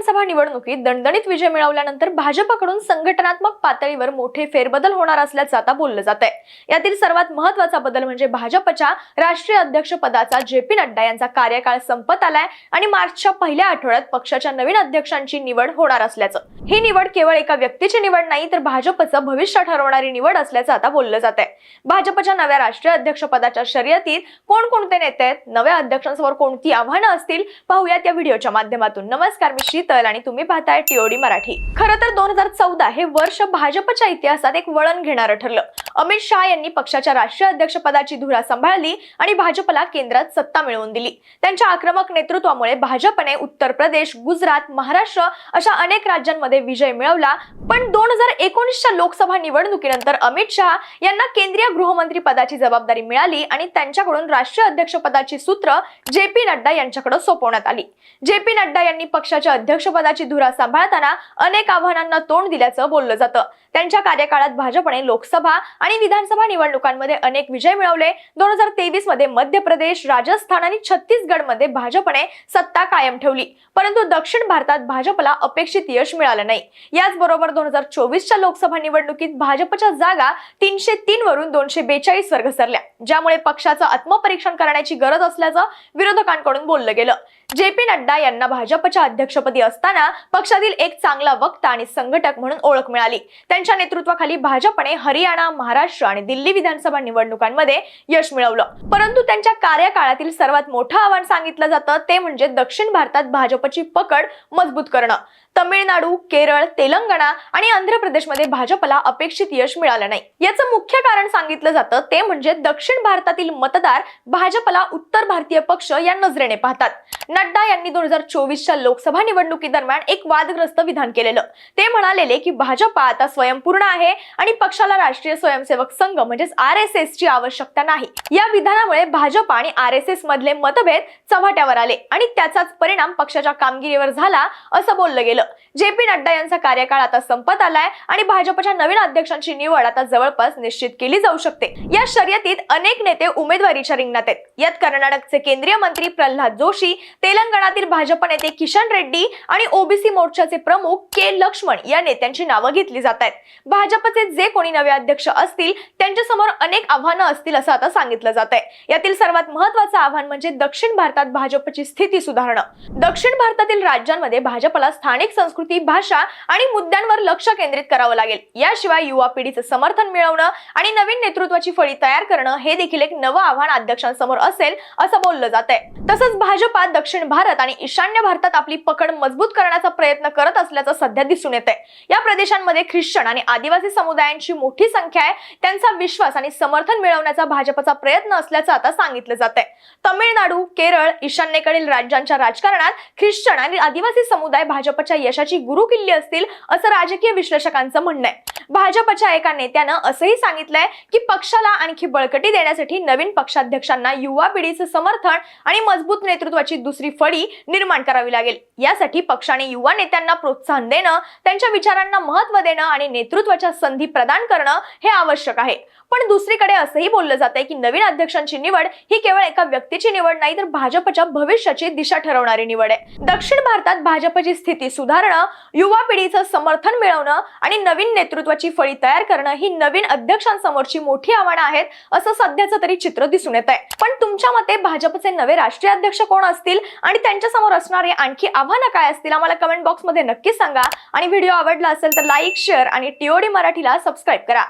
विधानसभा निवडणुकीत दणदणीत विजय मिळवल्यानंतर भाजपकडून संघटनात्मक पातळीवर मोठे फेरबदल होणार असल्याचं आता बोललं जात आहे यातील सर्वात महत्त्वाचा बदल म्हणजे भाजपच्या राष्ट्रीय अध्यक्ष पदाचा जे पी नड्डा यांचा कार्यकाळ संपत आलाय आणि मार्चच्या पहिल्या आठवड्यात पक्षाच्या नवीन अध्यक्षांची निवड होणार असल्याचं. ही निवड केवळ एका व्यक्तीची निवड नाही तर भाजपचं भविष्य ठरवणारी निवड असल्याचं आता बोललं जात आहे भाजपच्या नव्या राष्ट्रीय अध्यक्ष पदाच्या शर्यतीत कोणकोणते नेते आहेत? नव्या अध्यक्षांसमोर कोणती आव्हानं असतील? पाहूयात या व्हिडिओच्या माध्यमातून. नमस्कार मी शीतल आणि तुम्ही पाहताय टीओडी मराठी. खरं तर दोन हजार चौदा हे वर्ष भाजपच्या इतिहासात एक वळण घेणारं ठरलं. अमित शहा यांनी पक्षाच्या राष्ट्रीय अध्यक्षपदाची धुरा सांभाळली आणि भाजपला केंद्रात सत्ता मिळवून दिली. त्यांच्या आक्रमक नेतृत्वामुळे भाजपने उत्तर प्रदेश गुजरात महाराष्ट्र अशा अनेक राज्यांमध्ये विजय मिळवला. पण दोन हजार एकोणीसच्या लोकसभा निवडणुकीनंतर अमित शहा यांना केंद्रीय गृहमंत्री पदाची जबाबदारी मिळाली आणि त्यांच्याकडून राष्ट्रीय अध्यक्षपदाची सूत्र जे पी नड्डा यांच्याकडे सोपवण्यात आली. जे पी नड्डा यांनी पक्षाच्या अध्यक्षपदाची धुरा सांभाळताना अनेक आव्हानांना तोंड दिल्याचं बोललं जातं. त्यांच्या कार्यकाळात भाजपने लोकसभा आणि विधानसभा निवडणुकांमध्ये अनेक विजय मिळवले. दोन हजार तेवीसमध्ये मध्य प्रदेश राजस्थान आणि छत्तीसगडमध्ये भाजपने सत्ता कायम ठेवली. परंतु दक्षिण भारतात भाजपला अपेक्षित यश मिळालं नाही. याचबरोबर दोन हजार चोवीसच्या लोकसभा निवडणुकीत भाजपच्या जागा तीनशे तीन वरून दोनशे बेचाळीस वर घसरल्या ज्यामुळे पक्षाचं आत्मपरीक्षण करण्याची गरज असल्याचं विरोधकांकडून बोललं गेलं. जे पी नड्डा यांना भाजपच्या अध्यक्षपदी असताना पक्षातील एक चांगला वक्ता आणि संघटक म्हणून ओळख मिळाली. त्यांच्या नेतृत्वाखाली भाजपने हरियाणा महाराष्ट्र आणि दिल्ली विधानसभा निवडणुकांमध्ये यश मिळवलं. परंतु त्यांच्या कार्यकाळातील सर्वात मोठं आव्हान सांगितलं जातं ते म्हणजे दक्षिण भारतात भाजपची पकड मजबूत करणं. तमिळनाडू केरळ तेलंगणा आणि आंध्र प्रदेशमध्ये भाजपला अपेक्षित यश मिळालं नाही. याचं मुख्य कारण सांगितलं जातं ते म्हणजे दक्षिण भारतातील मतदार भाजपला उत्तर भारतीय पक्ष या नजरेने पाहतात. नड्डा यांनी दोन हजार चोवीसच्या लोकसभा निवडणुकीदरम्यान एक वादग्रस्त विधान केलेलं. ते म्हणालेले की भाजपा आता स्वयंपूर्ण आहे आणि पक्षाला राष्ट्रीय स्वयंसेवक संघ म्हणजेच आर एस एस ची आवश्यकता नाही. या विधानामुळे भाजप आणि आर एस एस मधले मतभेद चव्हाट्यावर आले आणि त्याचाच परिणाम पक्षाच्या कामगिरीवर झाला असं बोललं गेलं. जे पी नड्डा यांचा कार्यकाळ आता संपत आलाय आणि भाजपच्या नवीन अध्यक्षांची निवड आता जवळपास निश्चित केली जाऊ शकते. या शर्यतीत अनेक नेते उमेदवारीच्या रिंगणात आहेत. यात कर्नाटकचे केंद्रीय मंत्री प्रल्हाद जोशी तेलंगणातील भाजप नेते किशन रेड्डी आणि ओबीसी मोर्चाचे प्रमुख के लक्ष्मण या नेत्यांची नावं घेतली जात आहेत. भाजपचे जे कोणी नवे अध्यक्ष असतील त्यांच्यासमोर अनेक आव्हानं असतील असं आता सांगितलं जात आहे. यातील सर्वात महत्वाचं आव्हान म्हणजे दक्षिण भारतात भाजपची स्थिती सुधारणं. दक्षिण भारतातील राज्यांमध्ये भाजपला स्थानिक संस्कृती भाषा आणि मुद्द्यांवर लक्ष केंद्रित करावं लागेल. याशिवाय युवा पिढीचं समर्थन मिळवणं आणि नवीन नेतृत्वाची फळी तयार करणं हे देखील एक नवं आव्हान अध्यक्षांसमोर असेल असं बोललं जात आहे तसंच भाजपा दक्षिण भारत आणि ईशान्य भारतात आपली पकड मजबूत करण्याचा प्रयत्न करत असल्याचं सध्या दिसून येत आहे या प्रदेशांमध्ये ख्रिश्चन आणि आदिवासी समुदायांची मोठी संख्या आहे. त्यांचा विश्वास आणि समर्थन मिळवण्याचा भाजपचा प्रयत्न असल्याचं आता सांगितलं जात आहे तमिळनाडू केरळ ईशान्येकडील राज्यांच्या राजकारणात ख्रिश्चन आणि आदिवासी समुदाय भाजपच्या यशाची गुरुकिल्ली असतील असं राजकीय विश्लेषकांचं म्हणणं आहे. भाजपच्या एका नेत्यानं असंही सांगितलंय की पक्षाला आणखी बळकटी देण्यासाठी नवीन पक्षाध्यक्षांना युवा पिढीचं समर्थन आणि मजबूत नेतृत्वाची दुसरी फळी निर्माण करावी लागेल. यासाठी पक्षाने युवा नेत्यांना प्रोत्साहन देणं त्यांच्या विचारांना महत्त्व देणं आणि नेतृत्वाच्या संधी प्रदान करणं हे आवश्यक आहे. पण दुसरीकडे असंही बोललं जात आहे की नवीन अध्यक्षांची निवड ही केवळ एका व्यक्तीची निवड नाही तर भाजपच्या भविष्याची दिशा ठरवणारी निवड आहे. दक्षिण भारतात भाजपची स्थिती सुधार सुधारणं युवा पिढीचं समर्थन मिळवणं आणि नवीन नेतृत्वाची फळी तयार करणं ही नवीन अध्यक्षांसमोरची मोठी आव्हानं आहेत असं सध्याचं तरी चित्र दिसून येत आहे पण तुमच्या मते भाजपचे नवे राष्ट्रीय अध्यक्ष कोण असतील आणि त्यांच्यासमोर असणारे आणखी आव्हानं काय असतील आम्हाला कमेंट बॉक्समध्ये नक्की सांगा. आणि व्हिडिओ आवडला असेल तर लाईक शेअर आणि टीओडी मराठीला सबस्क्राईब करा.